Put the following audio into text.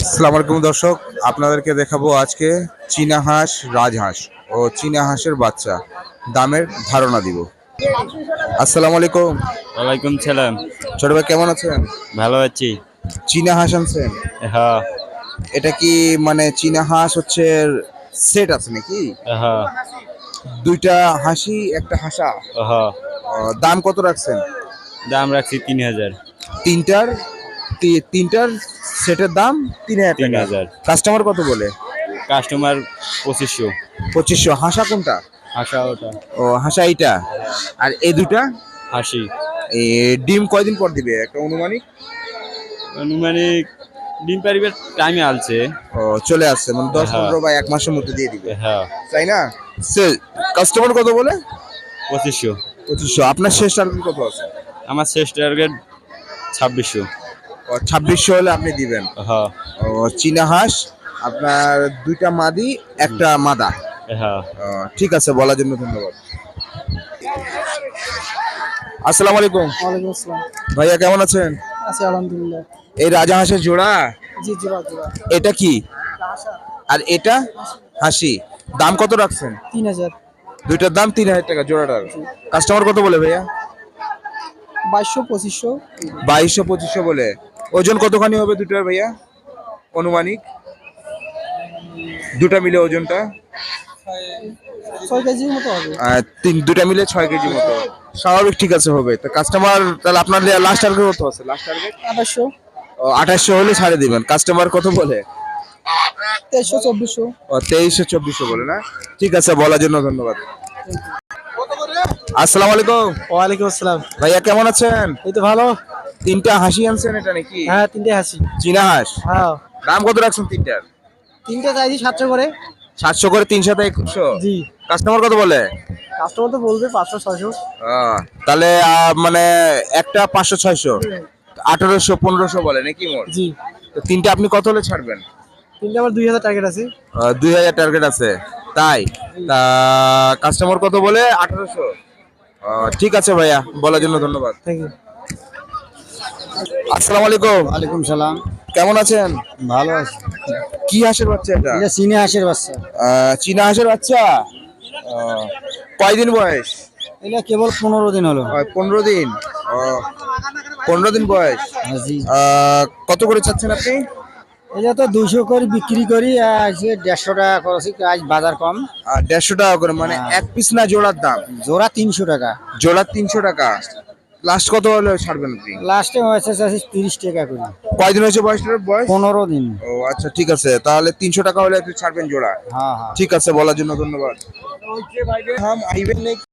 আসসালামু আলাইকুম দর্শক আপনাদেরকে দেখাবো আজকে চীনা হাঁস রাজহাঁস ও চীনা হাঁসের বাচ্চা। দামের ধারণা দিব। আসসালামু আলাইকুম। ওয়ালাইকুম সালাম। ছোট ভাই কেমন আছেন? ভালো আছি। চীনা হাঁস আনছেন হ্যাঁ। এটা কি মানে চীনা হাঁস হচ্ছে সেট আছে নাকি? হ্যাঁ। দুইটা হাসি একটা হাসা। হ্যাঁ। দাম কত রাখছেন? দাম রাখছি তিন হাজার। তিনটার তিনটার সেটের দাম তিন হাজার তিন হাজার। কাস্টমার কত বলে? কাস্টমার পঁচিশশো। পঁচিশশো। হাসা কোনটা? হাসা ওটা। ও হাসা এইটা। আর এই দুটা হাসি। এ, ডিম কয়দিন পর দিবে? একটা অনুমানিক আনুমানিক ডিম পারিবার টাইমে আলছে। ও চলে আসছে মানে দশ হ্যাঁ। পনেরো বা এক মাসের মধ্যে দিয়ে দিবে। হ্যাঁ। তাই না? সে কাস্টমার কত বলে? পঁচিশশো। পঁচিশশো। আপনার শেষ টার্গেট কত আছে? আমার শেষ টার্গেট ছাব্বিশশো। ও ছাব্বিশশো হলে আপনি দিবেন। হ্যাঁ। ও চীনা হাঁস আপনার দুইটা মাদি একটা মাদা। হ্যাঁ। ঠিক আছে বলার জন্য ধন্যবাদ। আসসালামু আলাইকুম। ওয়ালাইকুম আসসালাম। ভাইয়া কেমন আছেন? আছি আলহামদুলিল্লাহ। এই রাজা হাঁসের জোড়া? জি জোড়া জোড়া। এটা কি? আর এটা? হাসি। দাম কত রাখছেন? তিন হাজার। দুইটার দাম তিন হাজার টাকা জোড়াটার। কাস্টমার কত বলে ভাইয়া? বাইশশো পঁচিশশো। বাইশশো পঁচিশশো বলে। ওজন কতখানি হবে দুটার ভাইয়া? অনুমানিক দুটা মিলে ওজনটা? ছয় কেজির মতো হবে। তিন দুটা মিলে ছয় কেজি মতো। স্বাভাবিক ঠিক আছে হবে। তো কাস্টমার তাহলে আপনার লাস্ট টার্গেট কত আছে? লাস্ট টার্গেট আঠাশশো। আঠাশশো হলে ছাড়ে দিবেন। কাস্টমার কত বলে? তেইশশো চব্বিশশো। ও তেইশশো চব্বিশশো বলে না? ঠিক আছে বলার জন্য ধন্যবাদ। আসসালামু আলাইকুম। ওয়ালাইকুম আসসালাম। ভাইয়া কেমন আছেন? এই তো ভালো। তিনটা হাসি আনছেন এটা নাকি? হ্যাঁ তিনটে হাসি। চীনা হাঁস? হ্যাঁ। দাম কত রাখছেন তিনটার? তিনটে চাইছি সাতশো করে। সাতশো করে তিন সাথে একুশশো জি। কাস্টমার কত বলে? কাস্টমার তো বলবে পাঁচশো ছয়শো। তাহলে মানে একটা পাঁচশো ছয়শো। আঠারোশো পনেরোশো বলে নাকি মোট? জি। তো তিনটা আপনি কত হলে ছাড়বেন? তিনটে আমার দুই হাজার টার্গেট আছে। দুই হাজার টার্গেট আছে। তাই? কাস্টমার কত বলে? আঠারোশো। ঠিক আছে ভাইয়া বলার জন্য ধন্যবাদ। থ্যাংক ইউ আসসালামু আলাইকুম। ওয়ালাইকুম সালাম। কেমন আছেন? ভালো আছি। কি হাঁসের বাচ্চা এটা? এটা চিনে হাঁসের বাচ্চা। চীনা হাঁসের বাচ্চা? আহ, কয়দিন বয়স? এটা কেবল পনেরো দিন হলো। পনেরো দিন? পনেরো দিন বয়স। হ্যাঁ, কত করে চাচ্ছেন আপনি? এটা তো দুশো করে বিক্রি করি দেড়শো টাকা করেছি আজ বাজার কম। দেড়শো টাকা করে মানে হ্যাঁ। এক পিস না জোড়ার দাম? জোড়া তিনশো টাকা। জোড়া তিনশো টাকা। লাস্ট কত হলে ছাড়বেন আপনি লাস্টে হয়েছে চাচ্ছি তিরিশ টাকা করে কয়দিন হয়েছে বয়সটার বয়স পনেরো দিন ও আচ্ছা ঠিক আছে তাহলে তিনশো টাকা হলে একটু ছাড়বেন জোড়া হ্যাঁ হ্যাঁ ঠিক আছে বলার জন্য ধন্যবাদ हम आइबे नहीं